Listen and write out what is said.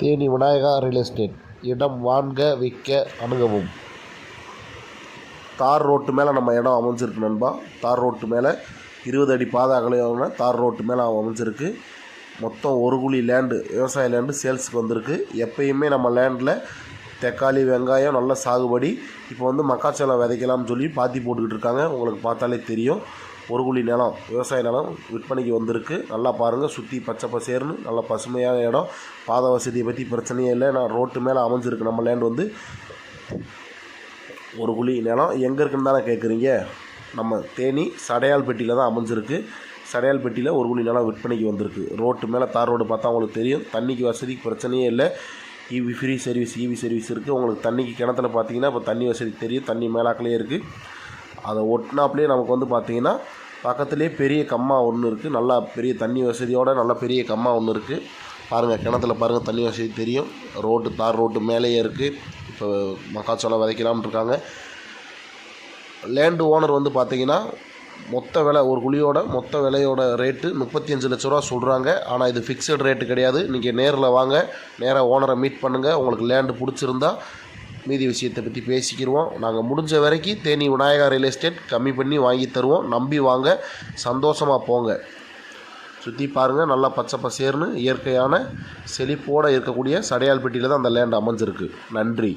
Theni Vinayaka real estate இடம் வாங்க விற்க அணுகவும். தார் ரோட்டு மேலே நம்ம இடம் அமைஞ்சிருக்கு நண்பா. தார் ரோட்டு மேலே இருபது அடி பாதை அகலையான தார் ரோட்டு மேலே அமைஞ்சிருக்கு. மொத்தம் ஒரு குழி லேண்டு விவசாய லேண்டு சேல்ஸுக்கு வந்திருக்கு. எப்பயுமே நம்ம லேண்டில் தக்காளி வெங்காயம் நல்ல சாகுபடி. இப்போ வந்து மக்காச்சோளம் விதைக்கலாம்னு சொல்லி பாத்தி போட்டுக்கிட்டு இருக்காங்க. உங்களுக்கு பார்த்தாலே தெரியும். ஒரு குழி நிலம் விவசாய நிலம் விற்பனைக்கு வந்திருக்கு. நல்லா பாருங்கள் சுற்றி பச்சை பசேர்னு நல்லா பசுமையான இடம். பாதை வசதியை பற்றி பிரச்சனையே இல்லை. நான் ரோட்டு மேலே அமைஞ்சிருக்கு நம்ம லேண்ட் வந்து. ஒரு குழி நிலம். எங்கே இருக்குன்னு தானே கேட்குறீங்க நம்ம தேனி சடையால்பட்டியில் தான் அமைஞ்சிருக்கு. சடையால்பட்டியில் ஒரு குழி நிலம் விற்பனைக்கு வந்திருக்கு. ரோட்டு மேலே தார் ரோடு பார்த்தா உங்களுக்கு தெரியும். தண்ணிக்கு வசதிக்கு பிரச்சனையே இல்லை. EV free service EV service இருக்குது உங்களுக்கு தண்ணிக்கு கிணத்துல பார்த்தீங்கன்னா இப்போ தண்ணி வசதி தெரியும். தண்ணி மேலாக்கிலே இருக்குது அதை ஒட்டினாப்லேயே நமக்கு வந்து பார்த்திங்கன்னா பக்கத்துலேயே பெரிய கம்மா ஒன்று இருக்குது நல்லா பெரிய தண்ணி வசதியோட நல்லா பெரிய கம்மா ஒன்று இருக்குது பாருங்கள் கிணத்துல பாருங்கள் தண்ணி வசதி தெரியும். ரோட்டு தார் ரோட்டு மேலேயே இருக்குது இப்போ மக்காச்சோளம் விதைக்கலாம்னு இருக்காங்க. லேண்டு ஓனர் வந்து பார்த்தீங்கன்னா மொத்த விலை ஒரு குழியோட மொத்த விலையோட ரேட்டு முப்பத்தி அஞ்சு லட்ச ரூபா சொல்கிறாங்க ஆனால் இது ஃபிக்ஸட் ரேட்டு கிடையாது. நீங்கள் நேரில் வாங்க நேராக ஓனரை மீட் பண்ணுங்கள் உங்களுக்கு லேண்டு பிடிச்சிருந்தா மீதி விஷயத்தை பற்றி பேசிக்கிடுவோம் நாங்கள் முடிஞ்ச வரைக்கும் தேனி விநாயகா ரியல் எஸ்டேட் கம்மி பண்ணி வாங்கி தருவோம். நம்பி வாங்க சந்தோஷமாக போங்க. சுற்றி பாருங்கள் நல்லா பச்சை பசேர்னு இயற்கையான செழிப்போடு இருக்கக்கூடிய சடையால்பட்டியில் தான் அந்த லேண்ட் அமைஞ்சிருக்கு. நன்றி.